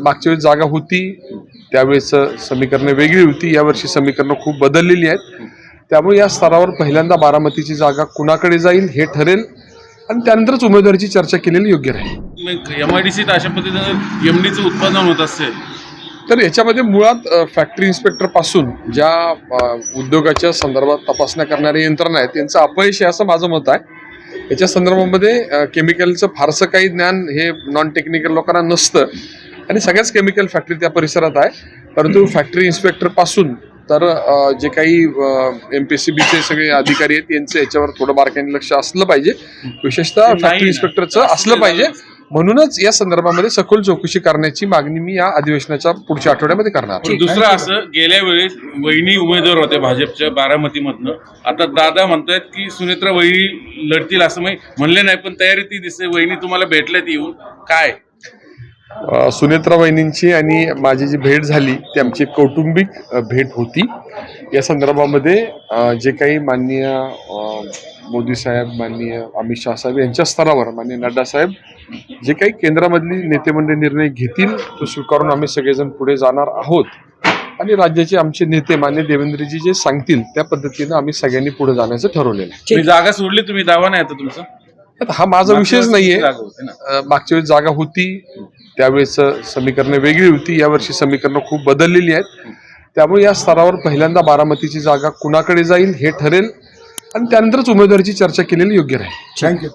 मागच्या वेळेस जागा होती त्यावेळेस समीकरणं वेगळी होती. यावर्षी समीकरणं खूप बदललेली आहेत. त्यामुळे या स्तरावर पहिल्यांदा बारामतीची जागा कुणाकडे जाईल हे ठरेल आणि त्यानंतरच उमेदवारीची चर्चा केलेली योग्य राहील. एम आय डी सीत अशा पद्धतीनं एम डीचं उत्पादन होत असेल. तर याच्यामध्ये मुळात फॅक्टरी इन्स्पेक्टरपासून ज्या उद्योगाच्या संदर्भात तपासण्या करणारे यंत्रणा आहेत त्यांचं अपयश आहे असं माझं मत आहे. याच्या संदर्भामध्ये केमिकलचं फारसं काही ज्ञान हे नॉन टेक्निकल लोकांना नसतं. आणि सगळ्याच केमिकल फॅक्टरी त्या परिसरात आहे. परंतु फॅक्टरी इन्स्पेक्टरपासून तर जे काही एम पी सी बीचे सगळे अधिकारी आहेत यांचं याच्यावर थोडं बारकाईने लक्ष असलं पाहिजे. विशेषतः फॅक्टरी. इन्स्पेक्टरचं असं असलं पाहिजे. म्हणूनच या संदर्भामध्ये सखोल चौकशी करण्याची मागणी मी या अधिवेशनाच्या पुढच्या आठवड्यामध्ये करणार. दुसरं असं गेल्या वेळेस वहिनी उमेदवार होते भाजपच्या बारामतीमधनं. आता दादा म्हणतायत की सुनेत्रा वहिनी लढतील असं माही- म्हणले नाही पण तयारी ती दिसते. वहिनी तुम्हाला भेटल्यात येऊन. काय? सुनेत्रा वहिनींची आणि माझी जी भेट झाली ती आमची कौटुंबिक भेट होती. या संदर्भामध्ये जे काही माननीय मोदी साहेब माननीय अमित शहा साहेब यांच्या स्तरावर माननीय नड्डा साहेब जे काही केंद्रामधली नेतेमंडळी निर्णय घेतील तो स्वीकारून आम्ही सगळेजण पुढे जाणार आहोत. आणि राज्याचे आमचे नेते मान्य देवेंद्रजी जे सांगतील त्या पद्धतीनं आम्ही सगळ्यांनी पुढे जाण्याचं ठरवलेलं आहे. जागा सोडली तुम्ही दावा नाही आता तुमचा? हा माझा विषयच नाहीये. मागच्या वेळेस जागा होती. त्यावेळेस समीकरणं वेगळी होती. यावर्षी समीकरणं खूप बदललेली आहेत. त्यामुळे या स्तरावर पहिल्यांदा बारामतीची जागा कुणाकडे जाईल हे ठरेल आणि त्यानंतरच उमेदवारीची चर्चा केलेली योग्य राहील. थँक्यू